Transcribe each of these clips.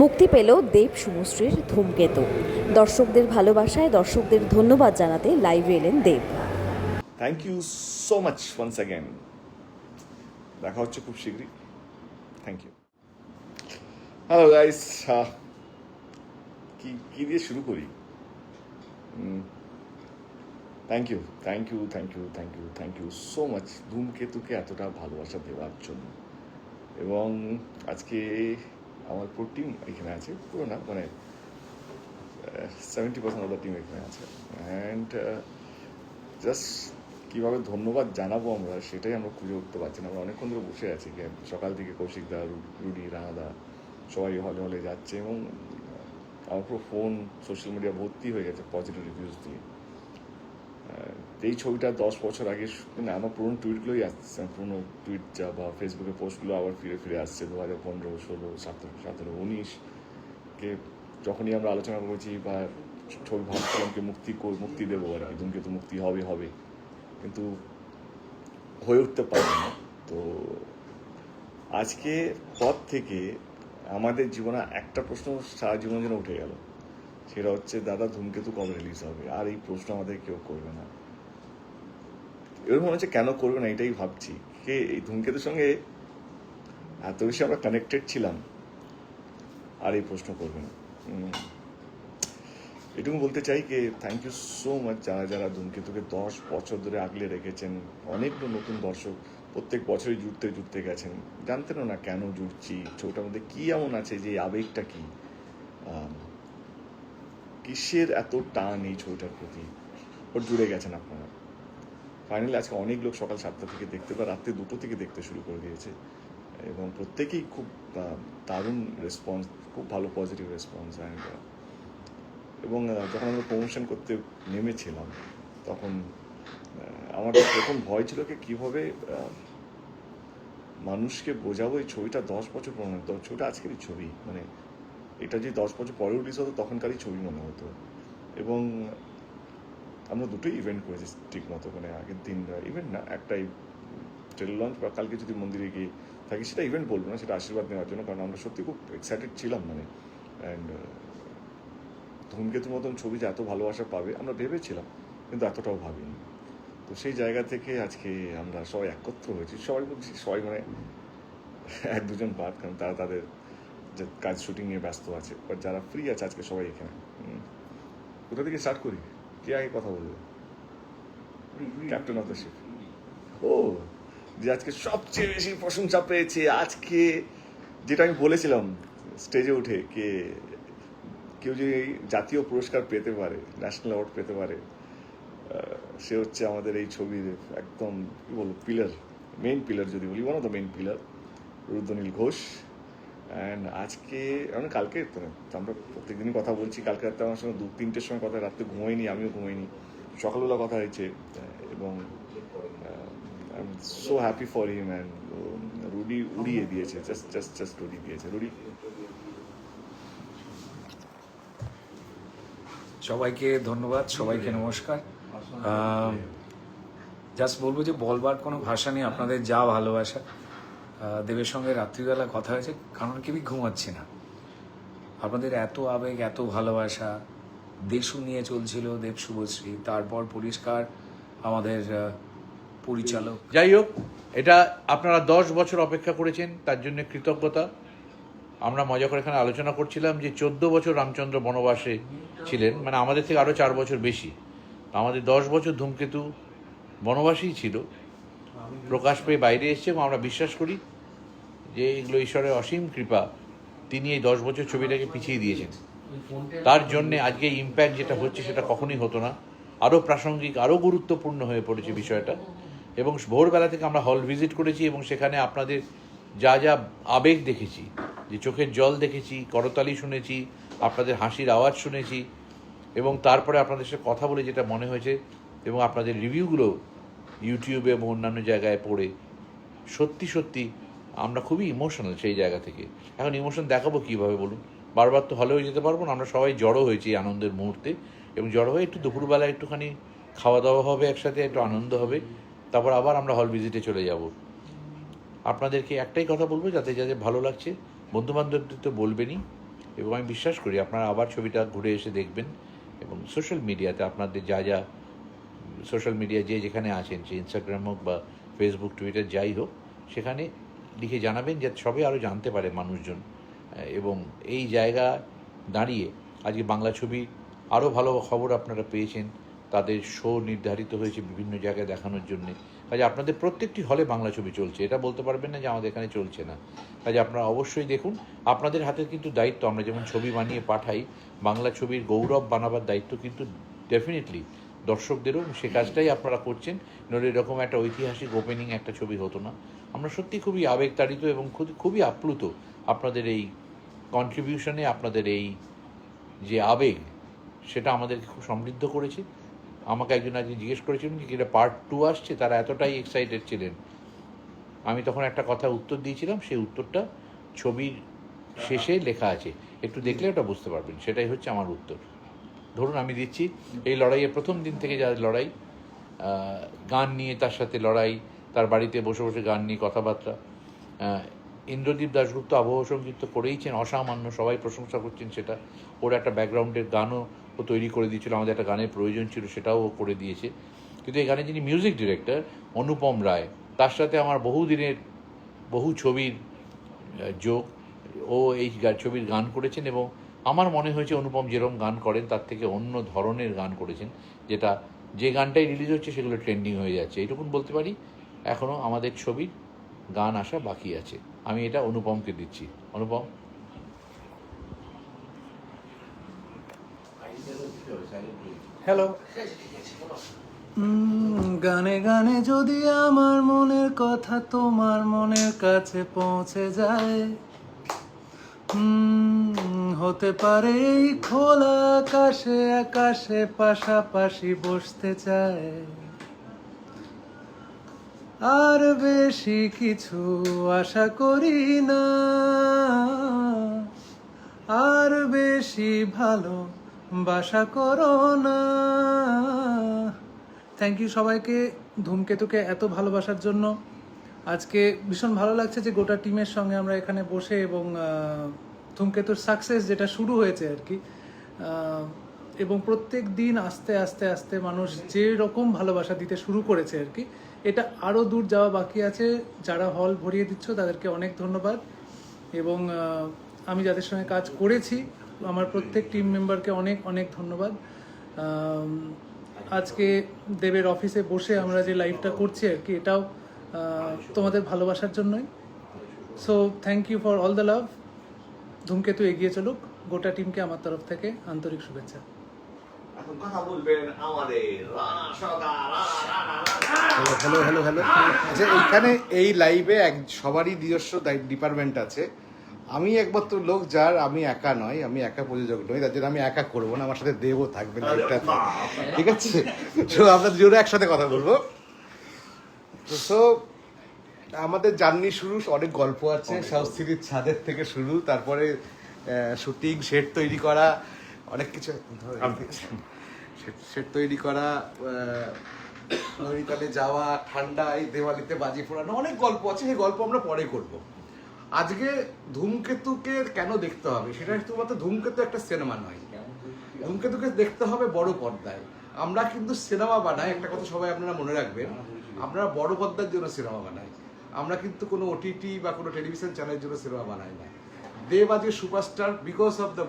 মুক্তি পেল দেব শুভশ্রীর ধূমকেতু। দর্শকদের ভালোবাসায় দর্শকদের ধন্যবাদ জানাতে লাইভে এলেন Dev. Thank you so much once again দেখা হচ্ছে খুব শীঘ্রই। থ্যাংক ইউ হ্যালো গাইস কি কি দিয়ে শুরু করি? Thank you thank you thank you thank you thank you so much ধূমকেতুকে এতটা ভালোবাসা দেওয়ার জন্য। এবং আজকে আমার পুরো টিম এখানে আছে, পুরো না মানে সেভেন্টি পার্সেন্ট অফ টিম এখানে আছে। অ্যান্ড জাস্ট কীভাবে ধন্যবাদ জানাব আমরা, সেটাই আমরা খুঁজে উঠতে পারছি না। আমরা অনেকক্ষণ ধরে বসে আছি সকাল থেকে কৌশিক দা, রু- রুডি রানাদা সবাই হলে হলে যাচ্ছে এবং আমার পুরো ফোন সোশ্যাল মিডিয়া ভর্তি হয়ে গেছে পজিটিভ রিভিউজ দিয়ে। এই ছবিটা দশ বছর আগে মানে আমার পুরনো টুইটগুলোই আসছে, পুরনো টুইট যা বা ফেসবুকে পোস্টগুলো আবার ফিরে ফিরে আসছে দু হাজার পনেরো, ষোলো, সতেরো সতেরো, উনিশ কে যখনই আমরা আলোচনা করেছি বা ছবি ভাবছিলাম কি মুক্তি মুক্তি দেবো আর কি, ধূমকেতু মুক্তি হবে হবে। কিন্তু হয়ে উঠতে পারবে না। তো আজকে পর থেকে আমাদের জীবনে একটা প্রশ্ন সারা জীবন যেন উঠে গেল। সেটা হচ্ছে, দাদা ধূমকেতু কবে রিলিজ হবে, আর এই প্রশ্ন আমাদের কেউ করবে না। এবার মনে হচ্ছে, কেন করবে না? এটাই ভাবছি। কে, এই ধূমকেতুর সঙ্গে এত বেশি আমরা কানেক্টেড ছিলাম, আর এই প্রশ্ন করবে না। এটুকু বলতে চাই যে থ্যাংক ইউ সো মাচ যারা যারা ধূমকেতুকে দশ বছর ধরে আগলে রেখেছেন অনেকগুলো নতুন দর্শক, প্রত্যেক বছরই জুড়তে জুড়তে গেছেন। জানতেনও না কেন জুড়ছি ছবিটার মধ্যে কি এমন আছে, যে আবেগটা কি? কিসের এত টান এই ছবিটার প্রতি? ওর জুড়ে গেছেন আপনারা। ফাইনালি আজকে অনেক লোক সকাল সাতটা থেকে দেখতে বা রাত্রে দুটো থেকে দেখতে শুরু করে দিয়েছে। এবং প্রত্যেকেই খুব দারুণ রেসপন্স খুব ভালো পজিটিভ রেসপন্স অ্যান্ড এবং যখন আমরা প্রমোশন করতে নেমেছিলাম, তখন আমার প্রথম ভয় ছিল কি, কীভাবে মানুষকে বোঝাবো এই ছবিটা দশ বছর পুরনো। ছবিটা আজকেরই ছবি মানে এটা যে দশ বছর পরে রিলিজ হতো, তখনকারই ছবি মনে হতো। এবং আমরা দুটোই ইভেন্ট করেছি ঠিক মতো মানে আগের দিন ইভেন্ট না একটাই ট্রেলার লঞ্চ বা কালকে যদি মন্দিরে গিয়ে থাকি, সেটা ইভেন্ট বলব না, সেটা আশীর্বাদ নেওয়ার জন্য, কারণ আমরা সত্যি খুব এক্সাইটেড ছিলাম মানে। অ্যান্ড ধূমকেতুর মতন ছবি যে এত ভালোবাসা পাবে, আমরা ভেবেছিলাম, কিন্তু এতটাও ভাবিনি। তো সেই জায়গা থেকে আজকে আমরা সবাই একত্র হয়েছি সবাই বলছি সবাই মানে এক দুজন বাদ, কারণ তারা তাদের যে কাজ শুটিং নিয়ে ব্যস্ত আছে বাট যারা ফ্রি আছে আজকে সবাই এখানে। কোথা থেকে স্টার্ট করি? কে আগে কথা বলবে? ক্যাপ্টেন অফ দ্য শিপ ও যে আজকে সবচেয়ে বেশি প্রশংসা পেয়েছে আজকে যেটা আমি বলেছিলাম স্টেজে উঠে কে কেউ যদি জাতীয় পুরস্কার পেতে পারে ন্যাশনাল অ্যাওয়ার্ড পেতে পারে সে হচ্ছে আমাদের এই ছবির একদম কি বলব পিলার মেইন পিলার যদি বলি one of the main pillar Rudranil Ghosh. And আজকে মানে কালকে আমরা প্রত্যেকদিনই কথা বলছি, কালকে রাতে আমার সঙ্গে দু তিনটের সময় কথা, রাত্রে ঘুমাইনি, আমিও ঘুমাইনি। সকালবেলা কথা হয়েছে, এবং I am so happy for him and Rudy উড়িয়ে দিয়েছে জাস্ট জাস্ট জাস্ট উড়িয়ে দিয়েছে। রুডি সবাইকে ধন্যবাদ, সবাইকে নমস্কার। জাস্ট বলব যে বলবার কোনো ভাষা নেই, আপনাদের যা ভালোবাসা। দেবের সঙ্গে রাত্রিবেলা কথা হয়েছে, কারণ কেউই ঘুমাচ্ছি না। আপনাদের এত আবেগ, এত ভালোবাসা, দেশু নিয়ে চলছিল দেব শুভশ্রী, তারপর পরিষ্কার আমাদের পরিচালক। যাই হোক, এটা আপনারা দশ বছর অপেক্ষা করেছেন, তার জন্য কৃতজ্ঞতা। আমরা মজা করে এখানে আলোচনা করছিলাম যে চোদ্দ বছর রামচন্দ্র বনবাসে ছিলেন মানে আমাদের থেকে আরও চার বছর বেশি। আমাদের দশ বছর ধূমকেতু বনবাসেই ছিল। প্রকাশ পেয়ে বাইরে এসছে এবং আমরা বিশ্বাস করি যে এগুলো ঈশ্বরের অসীম কৃপা, তিনি এই দশ বছর ছবিটাকে পিছিয়ে দিয়েছেন। তার জন্যে আজকে ইম্প্যাক্ট যেটা হচ্ছে সেটা কখনোই হতো না। আরও প্রাসঙ্গিক, আরও গুরুত্বপূর্ণ হয়ে পড়েছে বিষয়টা। এবং ভোরবেলা থেকে আমরা হল ভিজিট করেছি এবং সেখানে আপনাদের যা যা আবেগ দেখেছি, যে চোখের জল দেখেছি, করতালি শুনেছি, আপনাদের হাসির আওয়াজ শুনেছি এবং তারপরে আপনাদের সাথে কথা বলে যেটা মনে হয়েছে এবং আপনাদের রিভিউগুলো ইউটিউবে এবং অন্যান্য জায়গায় পড়ে, সত্যি সত্যি আমরা খুবই ইমোশনাল সেই জায়গা থেকে। এখন ইমোশন দেখাবো কীভাবে বলুন? বারবার তো হলেও যেতে পারব না, আমরা সবাই জড়ো হয়েছি এই আনন্দের মুহূর্তে। এবং জড়ো হয়ে একটু দুপুরবেলা একটুখানি খাওয়া দাওয়া হবে একসাথে, একটু আনন্দ হবে। তারপর আবার আমরা হল ভিজিটে চলে যাব। আপনাদেরকে একটাই কথা বলব, যাতে যাতে ভালো লাগছে বন্ধু বান্ধবদের তো বলবেনই। এবং আমি বিশ্বাস করি আপনারা আবার ছবিটা ঘুরে এসে দেখবেন। এবং সোশ্যাল মিডিয়াতে আপনাদের যা যা সোশ্যাল মিডিয়া যে যেখানে আছেন, সে ইনস্টাগ্রাম হোক বা ফেসবুক টুইটার যাই হোক, সেখানে লিখে জানাবেন যাতে সবাই আরও জানতে পারে মানুষজন। এবং এই জায়গা দাঁড়িয়ে আজকে বাংলা ছবি আরও ভালো খবর আপনারা পেয়েছেন। তাদের শো নির্ধারিত হয়েছে বিভিন্ন জায়গায় দেখানোর জন্য। কাজে আপনাদের প্রত্যেকটি হলে বাংলা ছবি চলছে। এটা বলতে পারবেন না যে আমাদের এখানে চলছে না। কাজে আপনারা অবশ্যই দেখুন। আপনাদের হাতে কিন্তু দায়িত্ব, আমরা যেমন ছবি বানিয়ে পাঠাই, বাংলা ছবির গৌরব বানাবার দায়িত্ব কিন্তু ডেফিনেটলি দর্শকদেরও। সে কাজটাই আপনারা করছেন। নইলে এরকম একটা ঐতিহাসিক ওপেনিং একটা ছবি হতো না। আমরা সত্যি খুবই আবেগতাড়িত এবং খুব- খুবই আপ্লুত আপনাদের এই কন্ট্রিবিউশনে আপনাদের এই যে আবেগ, সেটা আমাদেরকে খুব সমৃদ্ধ করেছে। আমাকে একজন আজকে জিজ্ঞেস করেছিলেন যে, এটা পার্ট টু আসছে, তারা এতটাই এক্সাইটেড ছিলেন। আমি তখন একটা কথা উত্তর দিয়েছিলাম, সেই উত্তরটা ছবির শেষে লেখা আছে। একটু দেখলে ওটা বুঝতে পারবেন, সেটাই হচ্ছে আমার উত্তর। ধরুন আমি দিচ্ছি, এই লড়াইয়ের প্রথম দিন থেকে যা লড়াই গান নিয়ে তার সাথে লড়াই তার বাড়িতে বসে বসে গান নিয়ে কথাবার্তা। ইন্দ্রদীপ দাশগুপ্ত আবহ সংগীত তো করেইছেন, অসামান্য সবাই প্রশংসা করছেন সেটা। ওর একটা ব্যাকগ্রাউন্ডের গানও ও তৈরি করে দিয়েছিল, আমাদের একটা গানের প্রয়োজন ছিল সেটাও ও করে দিয়েছে। কিন্তু এই গানে যিনি মিউজিক ডিরেক্টর অনুপম রায়, তার সাথে আমার বহু দিনের বহু ছবির যোগ, ও এই ছবির গান করেছেন এবং আমার মনে হয়েছে অনুপম যেরকম গান করেন, তার থেকে অন্য ধরনের গান করেছেন, যেটা যে গানটাই রিলিজ হচ্ছে সেগুলো ট্রেন্ডিং হয়ে যাচ্ছে। এইটুকুন বলতে পারি? এখনও আমাদের ছবির গান আসা বাকি আছে। আমি এটা অনুপমকে দিচ্ছি। অনুপম? হ্যালো গানে গানে যদি আমার মনের কথা তোমার মনের কাছে পৌঁছে যায় হুম, হতে পারে এই খোলা আকাশে আকাশে পাশাপাশি বসতে চায়। আর বেশি কিছু আশা করি না। আর বেশি ভালো বাসা করো না। থ্যাংক ইউ সবাইকে ধূমকেতুকে এত ভালোবাসার জন্য। আজকে ভীষণ ভালো লাগছে যে গোটা টিমের সঙ্গে আমরা এখানে বসে এবং ধূমকেতুর সাকসেস যেটা শুরু হয়েছে আর কি এবং প্রত্যেক দিন আস্তে আস্তে আস্তে মানুষ যে রকম ভালোবাসা দিতে শুরু করেছে আর কি এটা আরও দূর যাওয়া বাকি আছে। যারা হল ভরিয়ে দিচ্ছ, তাদেরকে অনেক ধন্যবাদ। এবং আমি যাদের সঙ্গে কাজ করেছি, আমার প্রত্যেক টিম মেম্বারকে অনেক অনেক ধন্যবাদ। আজকে দেবের অফিসে বসে আমরা যে লাইভটা করছি আর কি, এটাও তোমাদের ভালোবাসার জন্যই। So thank you for all the love Dhumketu এগিয়ে চলুক। গোটা টিমকে আমার তরফ থেকে আন্তরিক শুভেচ্ছা। এখন কথা বলবেন আমাদের। হ্যালো হ্যালো হ্যালো আচ্ছা এইখানে এই লাইভে এক সবারই নিজস্ব ডিপার্টমেন্ট আছে। আমি একমাত্র লোক যার আমি একা নয় আমি একা প্রযোজক নই তার জন্য আমি একা করব না আমার সাথে দেবও থাকবে ঠিক আছে? তো আমরা দুজনে একসাথে কথা বলব। তো so, আমাদের জার্নি শুরু অনেক গল্প আছে সাউথ সিটির ছাদের থেকে শুরু তারপরে শুটিং সেট তৈরি করা অনেক কিছু। সেট তৈরি করা নৈনিতালে যাওয়া ঠান্ডায় দেওয়ালিতে বাজি ফোড়ানো, অনেক গল্প আছে, সেই গল্প আমরা পরে করব। আজকে ধূমকেতুকে কেন দেখতে হবে? সেটা শুধুমাত্র ধূমকেতু একটা সিনেমা নয়। ধূমকেতুকে দেখতে হবে বড় পর্দায়। আমরা কিন্তু সিনেমা বানাই, একটা কথা সবাই আপনারা মনে রাখবেন, আমরা বড় পর্দার জন্য সিনেমা বানাই। আমরা কিন্তু কোনো ওটিটি বা কোনো টেলিভিশন চ্যানেলের জন্য সিনেমা বানাই না। দেব আজকে superstar because of the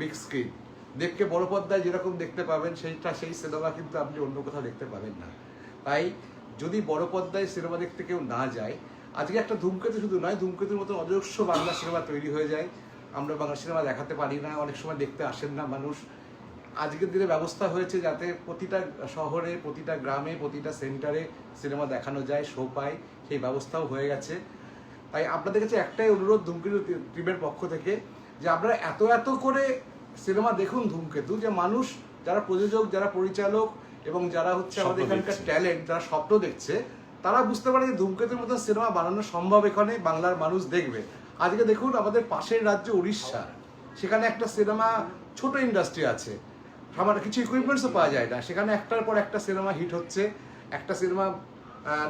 big screen দেবকে বড় পর্দায় যেরকম দেখতে পাবেন, সেইটা সেই সিনেমা কিন্তু আপনি অন্য কোথাও দেখতে পাবেন না। তাই যদি বড় পর্দায় সিনেমা দেখতে কেউ না যায়, আজকে একটা ধূমকেতু শুধু নয়, ধূমকেতুর মতো অজস্র বাংলা সিনেমা তৈরি হয়ে যায়। আমরা বাংলা সিনেমা দেখাতে পারি না, অনেক সময় দেখতে আসেন না মানুষ। আজকের দিনে ব্যবস্থা হয়েছে যাতে প্রতিটা শহরে, প্রতিটা গ্রামে, প্রতিটা সেন্টারে সিনেমা দেখানো যায়, শো পায়, সেই ব্যবস্থাও হয়ে গেছে। তাই আপনাদের কাছে একটাই অনুরোধ ধূমকেতু টিমের পক্ষ থেকে, যে আপনারা এত এত করে সিনেমা দেখুন ধূমকেতু যে মানুষ যারা প্রযোজক যারা পরিচালক এবং যারা হচ্ছে আমাদের এখানকার ট্যালেন্ট যারা স্বপ্ন দেখছে তারা বুঝতে পারে যে ধূমকেতুর মতো সিনেমা বানানো সম্ভব এখানে বাংলার মানুষ দেখবে। আজকে দেখুন আমাদের পাশের রাজ্য উড়িষ্যা সেখানে একটা সিনেমা ছোট ইন্ডাস্ট্রি আছে। আমার কিছু ইকুইপমেন্টসও পাওয়া যায় না। সেখানে একটার পর একটা সিনেমা হিট হচ্ছে। একটা সিনেমা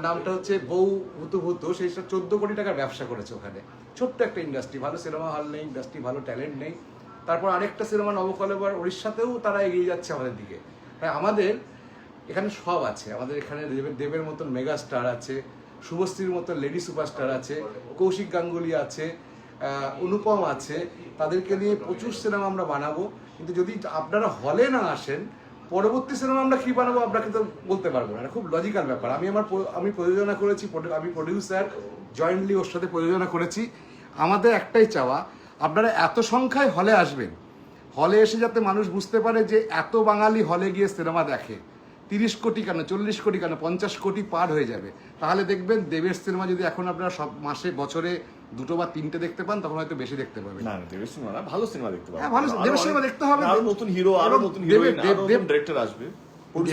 নামটা হচ্ছে বউ হুতু হুতু সেই চোদ্দ কোটি টাকার ব্যবসা করেছে ওখানে। ছোট্ট একটা ইন্ডাস্ট্রি ভালো সিনেমা হল নেই ইন্ডাস্ট্রি ভালো ট্যালেন্ট নেই। তারপর আরেকটা সিনেমা নবকলেবর উড়িষ্যাতেও তারা এগিয়ে যাচ্ছে আমাদের দিকে। তাই আমাদের এখানে সব আছে। আমাদের এখানে দেবের মতন মেগা স্টার আছে, শুভশ্রীর মতন লেডি সুপারস্টার আছে, কৌশিক গাঙ্গুলি আছে অনুপম আছে। তাদেরকে নিয়ে প্রচুর সিনেমা আমরা বানাবো। কিন্তু যদি আপনারা হলে না আসেন, পরবর্তী সিনেমা আমরা কী বানাবো আপনাকে তো বলতে পারব না। খুব লজিক্যাল ব্যাপার। আমি আমার আমি প্রযোজনা করেছি আমি প্রডিউসার জয়েন্টলি ওর সাথে প্রযোজনা করেছি। আমাদের একটাই চাওয়া আপনারা এত সংখ্যায় হলে আসবেন। হলে এসে যাতে মানুষ বুঝতে পারে যে এত বাঙালি হলে গিয়ে সিনেমা দেখে। তিরিশ কোটি কেন চল্লিশ কোটি কেন পঞ্চাশ কোটি পার হয়ে যাবে। তাহলে দেখবেন দেবের সিনেমা যদি এখন আপনারা সব মাসে বছরে দুটো বা তিনটে দেখতে পান তখন হয়তো বেশি দেখতে পাবেন। না না দেবের সিনেমা না ভালো সিনেমা দেখতে পাবো হ্যাঁ, ভালো দেবের সিনেমা দেখতে হবে। আরও নতুন হিরো আরও নতুন হিরোইন আরও নতুন ডিরেক্টর আসবে।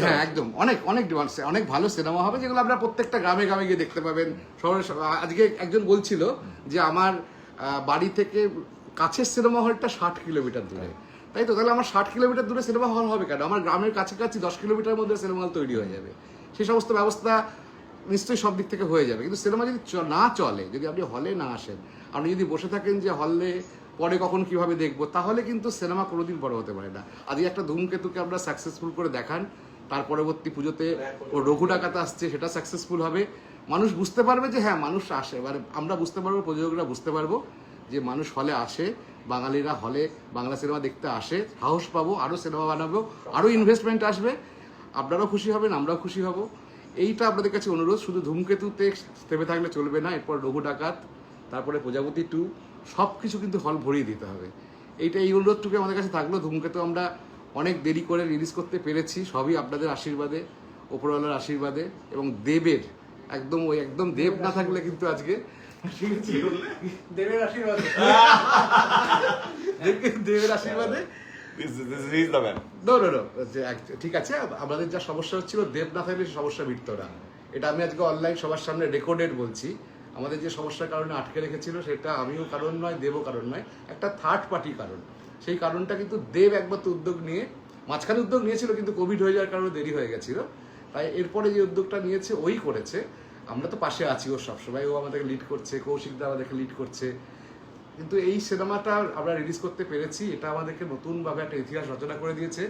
হ্যাঁ একদম। অনেক অনেক demands, অনেক ভালো সিনেমা হবে যেগুলো আপনারা প্রত্যেকটা গ্রামে গ্রামে গিয়ে দেখতে পাবেন। শহরে আজকে একজন বলছিল যে আমার বাড়ি থেকে কাছের সিনেমা হলটা ষাট কিলোমিটার দূরে। তাই তো? তাহলে আমার ষাট কিলোমিটার দূরে সিনেমা হল হবে কেন? আমার গ্রামের কাছাকাছি দশ কিলোমিটার মধ্যে সিনেমা হল তৈরি হয়ে যাবে। সেই সমস্ত ব্যবস্থা নিশ্চয়ই সব দিক থেকে হয়ে যাবে। কিন্তু সিনেমা যদি না চলে, যদি আপনি হলে না আসেন, আপনি যদি বসে থাকেন যে হলে পরে কখন কীভাবে দেখব, তাহলে কিন্তু সিনেমা কোনোদিন বড় হতে পারে না। আজকে একটা ধূমকেতুকে আমরা সাকসেসফুল করে দেখান, তার পরবর্তী পুজোতে ও রঘু ডাকাতে আসছে, সেটা সাকসেসফুল হবে। মানুষ বুঝতে পারবে যে হ্যাঁ মানুষ আসে। এবারে আমরা বুঝতে পারব, প্রযোজকরা বুঝতে পারব। যে মানুষ হলে আসে, বাঙালিরা হলে বাংলা সিনেমা দেখতে আসে, সাহস পাবো আরও সিনেমা বানাবো আরও ইনভেস্টমেন্ট আসবে। আপনারাও খুশি হবেন, আমরাও খুশি হব। এইটা আপনাদের কাছে অনুরোধ, শুধু ধূমকেতুতে থেমে থাকলে চলবে না, এরপর রঘু ডাকাত, তারপরে প্রজাপতি টু সব কিছু কিন্তু হল ভরিয়ে দিতে হবে। এইটা এই অনুরোধটুকু আমাদের কাছে থাকল, ধূমকেতু আমরা অনেক দেরি করে রিলিজ করতে পেরেছি, সবই আপনাদের আশীর্বাদে, ওপরওয়ালার আশীর্বাদে এবং দেবের, একদম ওই একদম দেব না থাকলে কিন্তু আজকে দেবের আশীর্বাদ। দেব- দেবের আশীর্বাদে? ঠিক আছে আমাদের যা সমস্যা হচ্ছিল দেব না থাকলে সমস্যা মিটতো না এটা আমি আজকে অনলাইন সবার সামনে রেকর্ডেড বলছি। আমাদের যে সমস্যার কারণে আটকে রেখেছিল সেটা আমিও কারণ নয় দেবও কারণ নয় একটা থার্ড পার্টি কারণ। সেই কারণটা কিন্তু দেব একমাত্র উদ্যোগ নিয়ে মাঝখানে উদ্যোগ নিয়েছিল কিন্তু কোভিড হয়ে যাওয়ার কারণে দেরি হয়ে গেছিল। তাই এরপরে যে উদ্যোগটা নিয়েছে ওই করেছে। আমরা তো পাশে আছি ও সবসময় ও আমাদেরকে লিড করছে কৌশিক দা আমাদেরকে লিড করছে। কিন্তু এই সিনেমাটা আমরা রিলিজ করতে পেরেছি এটা আমাদেরকে নতুনভাবে একটা ইতিহাস রচনা করে দিয়েছে।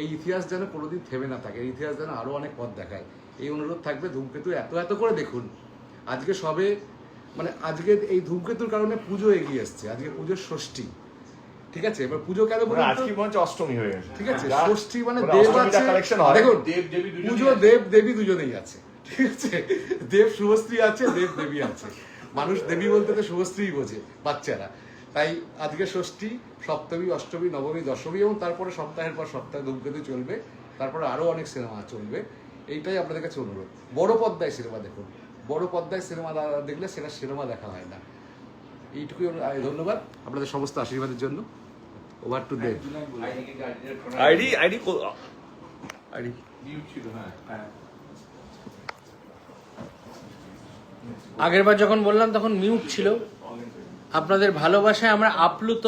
এই ইতিহাস যেন কোনোদিন থেমে না থাকে এই ইতিহাস যেন আরও অনেক পথ দেখায়। এই অনুরোধ থাকবে ধূমকেতু এত এত করে দেখুন। আজকে সবে মানে আজকে এই ধূমকেতুর কারণে পুজো এগিয়ে এসছে আজকে পুজোর ষষ্ঠী। ঠিক আছে? এবার পুজো কেন বলুন আজকে অষ্টমী হয়ে গেছে। ঠিক আছে ষষ্ঠী মানে দেব আছে। দেখুন দেব দেবী পুজো দেব দেবী দুজনেই আছে। ঠিক আছে দেব শুভশ্রী আছে দেব দেবী আছে মানুষ দেবী বলতে তো শুভশ্রী বোঝে বাচ্চারা তাই আজকে ষষ্ঠী সপ্তমী অষ্টমী নবমী দশমী এবং তারপরে সপ্তাহের পর সপ্তাহ ধূমকেতু চলবে তারপরে আরও অনেক সিনেমা চলবে এইটাই আপনাদের কাছে অনুরোধ বড় পর্দায় সিনেমা দেখুন বড় পর্দায় সিনেমা দেখলে সেটা সিনেমা দেখা হয় না এইটুকুই ধন্যবাদ আপনাদের সমস্ত আশীর্বাদের জন্য ওভার টু দেব আইডি আইডি আইডি আগেরবার যখন বললাম, তখন মিউট ছিল। আপনাদের ভালোবাসায় আমরা আপ্লুত।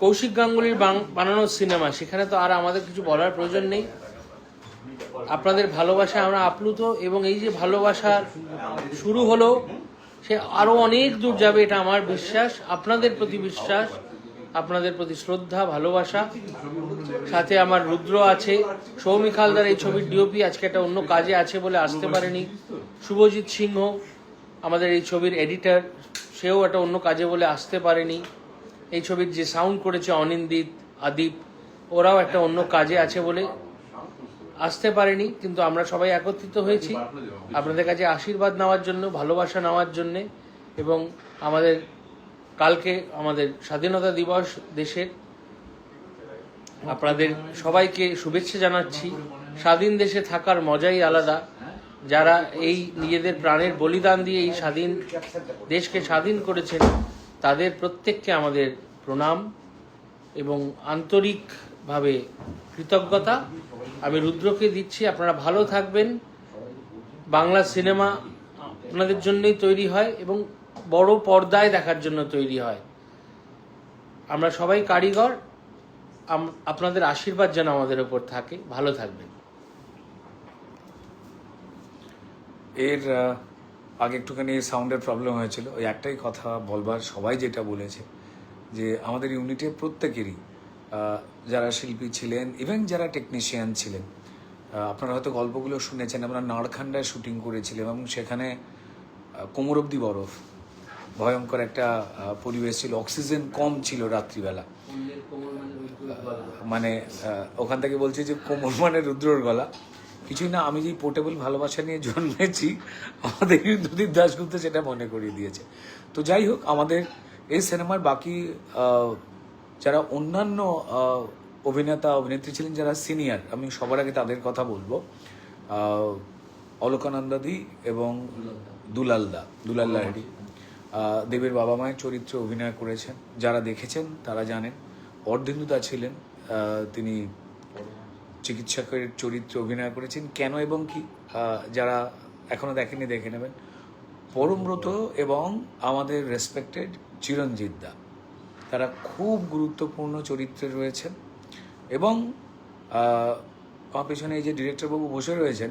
কৌশিক গাঙ্গুলির বানানো সিনেমা, সেখানে তো আর আমাদের কিছু বলার প্রয়োজন নেই। আপনাদের ভালোবাসায় আমরা আপ্লুত এবং এই যে ভালোবাসা শুরু হলো, সে আরও অনেক দূর যাবে, এটা আমার বিশ্বাস। আপনাদের প্রতি বিশ্বাস। আপনাদের প্রতি শ্রদ্ধা, ভালোবাসা। সাথে আমার রুদ্র আছে। সৌমিক হালদার এই ছবির ডিওপি আজকে একটা অন্য কাজে আছে বলে আসতে পারেনি। শুভজিৎ সিংহ, আমাদের এই ছবির এডিটার, সেও একটা অন্য কাজে বলে আসতে পারেনি। এই ছবির যে সাউন্ড করেছে অনিন্দিত, আদীপ, ওরাও একটা অন্য কাজে আছে বলে আসতে পারেনি, কিন্তু আমরা সবাই একত্রিত হয়েছি। আপনাদের কাছে আশীর্বাদ নেওয়ার জন্য, ভালোবাসা নেওয়ার জন্যে এবং আমাদের কালকে আমাদের স্বাধীনতা দিবস দেশের আপনাদের সবাইকে শুভেচ্ছা জানাচ্ছি। স্বাধীন দেশে থাকার মজাই আলাদা। যারা এই নিজেদের প্রাণের বলিদান দিয়ে এই স্বাধীন দেশকে স্বাধীন করেছেন, তাদের প্রত্যেককে আমাদের প্রণাম এবং আন্তরিকভাবে কৃতজ্ঞতা। আমি রুদ্রকে দিচ্ছি, আপনারা ভালো থাকবেন। বাংলা সিনেমা আপনাদের জন্যই তৈরি হয় এবং বড় পর্দায় দেখার জন্য তৈরি হয়। আমরা সবাই কারিগর আপনাদের আশীর্বাদ যেন আমাদের ওপর থাকে। ভালো থাকবেন। এর আগে একটুখানি সাউন্ডের প্রবলেম হয়েছিল। ওই একটাই কথা বলবার, সবাই যেটা বলেছে, যে আমাদের ইউনিটে প্রত্যেকেরই যারা শিল্পী ছিলেন ইভেন যারা টেকনিশিয়ান ছিলেন আপনারা হয়তো গল্পগুলো শুনেছেন। আমরা নাড়খান্ডায় শুটিং করেছিলাম এবং সেখানে কোমর অব্দি বরফ। ভয়ঙ্কর একটা পরিবেশ ছিল অক্সিজেন কম ছিল রাত্রিবেলা। মানে ওখান থেকে বলছি যে কোমর মানে রুদ্রর গলা। কিছুই না আমি যে পোর্টেবল ভালোবাসা নিয়ে জন্মেছি আমাদের ইন্দ্রদীপ দাশগুপ্ত সেটা মনে করিয়ে দিয়েছে। তো যাই হোক আমাদের এই সিনেমার বাকি যারা অন্যান্য অভিনেতা অভিনেত্রী ছিলেন যারা সিনিয়র আমি সবার আগে তাদের কথা বলব। অলোকানন্দাদি এবং দুলালদা দুলাল আহ, দেবের বাবা মায়ের চরিত্রে অভিনয় করেছেন। যারা দেখেছেন, তারা জানেন। অর্ধেন্দুদা ছিলেন তিনি চিকিৎসকের চরিত্রে অভিনয় করেছেন। কেন এবং কি? যারা এখনও দেখেনি দেখে নেবেন। পরমব্রত এবং আমাদের রেসপেক্টেড চিরঞ্জিত দা। তারা খুব গুরুত্বপূর্ণ চরিত্রে রয়েছেন এবং আমার পেছনে এই যে ডিরেক্টরবাবু বসে রয়েছেন,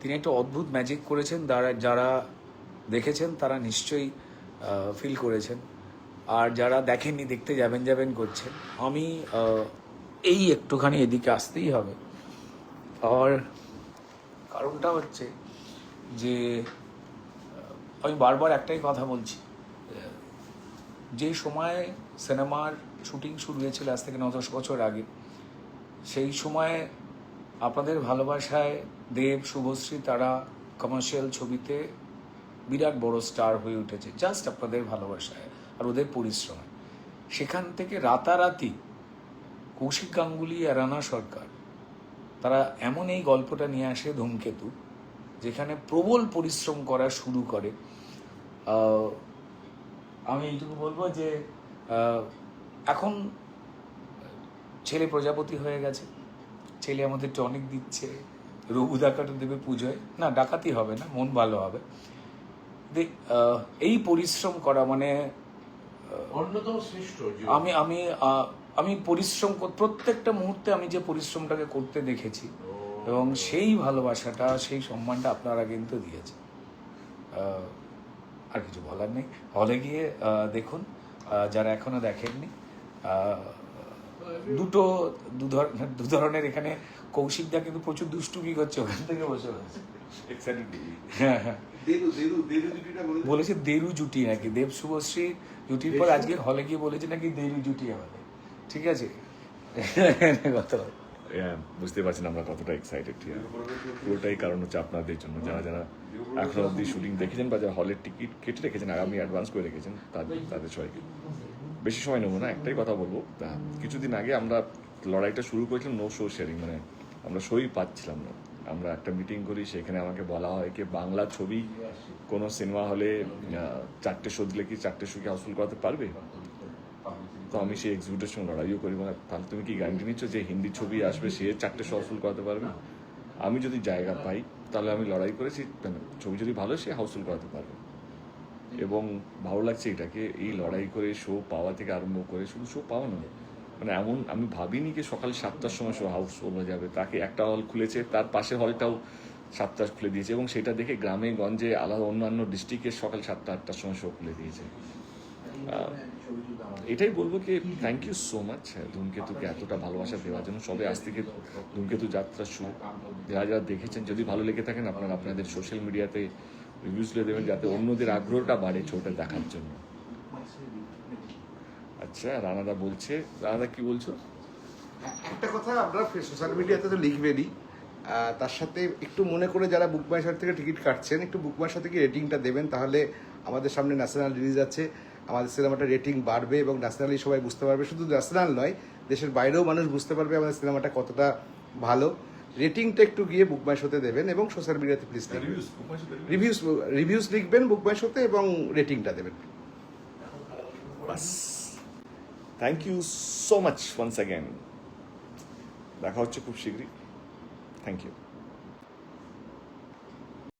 তিনি একটা অদ্ভুত ম্যাজিক করেছেন। যারা যারা দেখেছেন, তারা নিশ্চয়ই ফিল করেছেন। আর যারা দেখেননি, দেখতে যাবেন যাবেন করছেন, আমি এই একটুখানি এদিকে আসতেই হবে। আর কারণটা হচ্ছে যে আমি বারবার একটাই কথা বলছি যে সময়ে সিনেমার শুটিং শুরু হয়েছিল আজ থেকে ন দশ বছর আগে, সেই সময়ে আপনাদের ভালোবাসায় দেব, শুভশ্রী তারা কমার্শিয়াল ছবিতে বিরাট বড় স্টার হয়ে উঠেছে জাস্ট আপনাদের ভালোবাসায় আর ওদের পরিশ্রমে। সেখান থেকে রাতারাতি কৌশিক গাঙ্গুলি আর রানা সরকার, তারা এমন এই গল্পটা নিয়ে আসে ধূমকেতু, যেখানে প্রবল পরিশ্রম করা শুরু করে। আমি এইটুকু বলব যে এখন ছেলে প্রজাপতি হয়ে গেছে। ছেলে আমাদের টনিক দিচ্ছে, রঘু ডাকাতে দেবে পুজোয়। না, ডাকাতি হবে না, মন ভালো হবে। এই পরিশ্রম করা মানে অন্যতম শ্রেষ্ঠ আমি আমি আমি পরিশ্রম প্রত্যেকটা মুহূর্তে আমি যে পরিশ্রমটাকে করতে দেখেছি এবং সেই ভালোবাসাটা সেই সম্মানটা আপনারা কিন্তু দিয়েছে আর কিছু বলার নেই। হলে গিয়ে দেখুন যারা এখনও দেখেননি দুটো দু ধরনের এখানে কৌশিকদা কিন্তু প্রচুর দুষ্টুমি করছে ওখান থেকে বসে বসে বলেছে দেরু জুটি নাকি? দেব শুভশ্রী জুটির পর আজকে হলে গিয়ে বলেছে নাকি দেরু জুটি আমাদের। ঠিক আছে? কথা হ্যাঁ বুঝতে পারছেন আমরা কতটা এক্সাইটেড পুরোটাই কারণ হচ্ছে আপনাদের জন্য। যারা যারা এখনও অব্দি শুটিং দেখেছেন বা যারা হলের টিকিট কেটে রেখেছেন আগামী অ্যাডভান্স করে রেখেছেন তাদের তাদের সবাইকে। বেশি সময় নেব না একটাই কথা বলব। কিছুদিন আগে আমরা লড়াইটা শুরু করেছিলাম নো শো শেয়ারিং মানে আমরা শোই পাচ্ছিলাম না। আমরা একটা মিটিং করি, সেখানে আমাকে বলা হয় কি, বাংলা ছবি কোনো সিনেমা হলে চারটে শো দিলে কি চারটে শোকে হাউসফুল করাতে পারবে? তো আমি সেই এক্সিবিউটের সঙ্গে লড়াইও করি। মানে তাহলে তুমি কি গ্যারান্টি নিচ্ছ যে হিন্দি ছবি আসবে, সে চারটে শো হাউসফুল করাতে পারবে? আমি যদি জায়গা পাই, তাহলে আমি লড়াই করেছি মানে ছবি যদি ভালো, সে হাউসফুল করাতে পারবে। এবং ভালো লাগছে এটাকে, এই লড়াই করে শো পাওয়া থেকে আরম্ভ করে শুধু শো পাওয়া নয় মানে এমন, আমি ভাবিনি যে সকাল সাতটার সময় শো হাউসফুল হয়ে যাবে। তাকে একটা হল খুলেছে, তার পাশের হলটাও সাতটা খুলে দিয়েছে এবং সেটা দেখে গ্রামে, গঞ্জে, আলাদা অন্যান্য ডিস্ট্রিক্টের সকাল সাতটা, আটটার সময় শো খুলে দিয়েছে। এটাই বলব কি থ্যাংক ইউ সো মাচ ধূমকেতুকে এতটা ভালোবাসা দেওয়ার জন্য। সবে আজ থেকে ধূমকেতু যাত্রা শুরু। যারা যারা দেখেছেন, যদি ভালো লেগে থাকেন, আপনারা আপনাদের সোশ্যাল মিডিয়াতে রিভিউজ দেবেন, যাতে অন্যদের আগ্রহটা বাড়ে ছবিটা দেখার জন্য। আচ্ছা রানাদা বলছে। রানাদা কি বলছো? একটা কথা আপনারা সোশ্যাল মিডিয়াতে তো লিখবেনই। তার সাথে একটু মনে করে যারা বুক মাই থেকে টিকিট কাটছেন একটু বুক মাই থেকে রেটিংটা দেবেন তাহলে আমাদের সামনে ন্যাশনাল রিলিজ আছে। আমাদের সিনেমাটা রেটিং বাড়বে এবং ন্যাশনালি সবাই বুঝতে পারবে। শুধু ন্যাশনাল নয় দেশের বাইরেও মানুষ বুঝতে পারবে আমাদের সিনেমাটা কতটা ভালো। রেটিংটা একটু গিয়ে বুক মাই শোতে দেবেন এবং সোশ্যাল মিডিয়াতে প্লিজ রিভিউস রিভিউস লিখবেন বুক মাই শোতে এবং রেটিংটা দেবেন। বাস। Thank you so much once again দেখা হচ্ছে খুব শীঘ্রই। Thank you